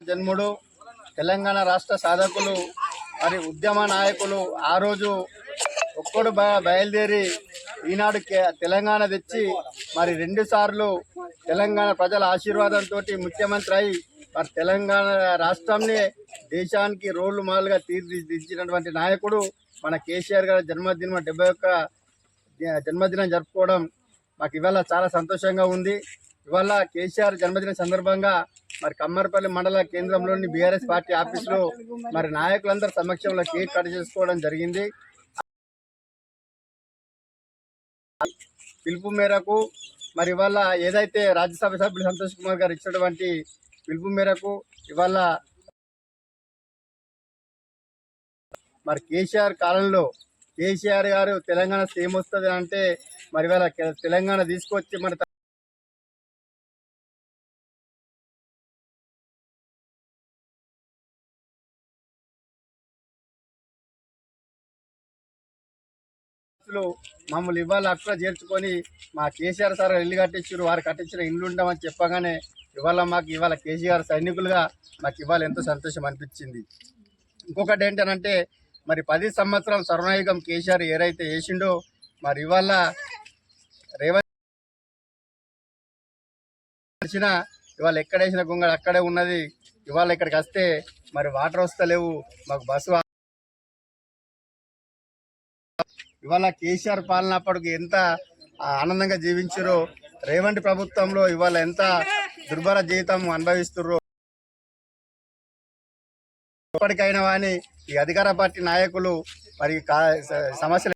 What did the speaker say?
జన్ముడు తెలంగాణ రాష్ట్ర సాధకులు మరి ఉద్యమ నాయకులు ఆ రోజు ఒక్కడు బయలుదేరి ఈనాడు కే- తెలంగాణ తెచ్చి మరి రెండు సార్లు తెలంగాణ ప్రజల ఆశీర్వాదంతో ముఖ్యమంత్రి అయి మరి తెలంగాణ రాష్ట్రాన్ని దేశానికి రోడ్లు మాలుగా తీర్చిదిద్దినటువంటి నాయకుడు మన కేసీఆర్ గారి జన్మదినం డెబ్బై ఒక్క జన్మదినం జరుపుకోవడం మాకు ఇవాళ చాలా సంతోషంగా ఉంది. ఇవాళ కేసీఆర్ జన్మదిన సందర్భంగా మరి కమ్మరపల్లి మండల కేంద్రంలోని బీఆర్ఎస్ పార్టీ ఆఫీసులో మరి నాయకులందరి సమక్షంలో కేక్ కట్ చేసుకోవడం జరిగింది. పిలుపు మేరకు మరి ఇవాళ ఏదైతే రాజ్యసభ సభ్యులు సంతోష్ కుమార్ గారు ఇచ్చినటువంటి పిలుపు మేరకు ఇవాళ మరి కేసీఆర్ కాలంలో కేసీఆర్ గారు తెలంగాణ సేమ్ వస్తుంది అంటే మరి ఇవాళ తెలంగాణ తీసుకొచ్చి మరి లో మమ్మల్ని ఇవాళ అక్కడ చేర్చుకొని మా కేసీఆర్ సార్ ఇల్లు కట్టించారు వారు కట్టించిన ఇల్లు ఉండమని చెప్పగానే ఇవాళ మాకు ఇవాళ కేసీఆర్ సైనికులుగా మాకు ఇవాళ ఎంతో సంతోషం అనిపించింది. ఇంకొకటి ఏంటనంటే మరి పది సంవత్సరాల స్వర్ణయుగం కేసీఆర్ ఏదైతే వేసిండో మరి ఇవాళ రేవంత్ ఇవాళ ఎక్కడ వేసిన గుంగడు అక్కడే ఉన్నది ఇవాళ ఇక్కడికి వస్తే మరి వాటర్ వస్తలేవు మాకు బస్సు ఇవాళ కేసీఆర్ పాలన అప్పటికి ఎంత ఆనందంగా జీవించారో రేవంటి ప్రభుత్వంలో ఇవాళ ఎంత దుర్భర జీవితం అనుభవిస్తుర్రో. ఇప్పటికైనా కానీ ఈ అధికార పార్టీ నాయకులు మరి సమస్యలు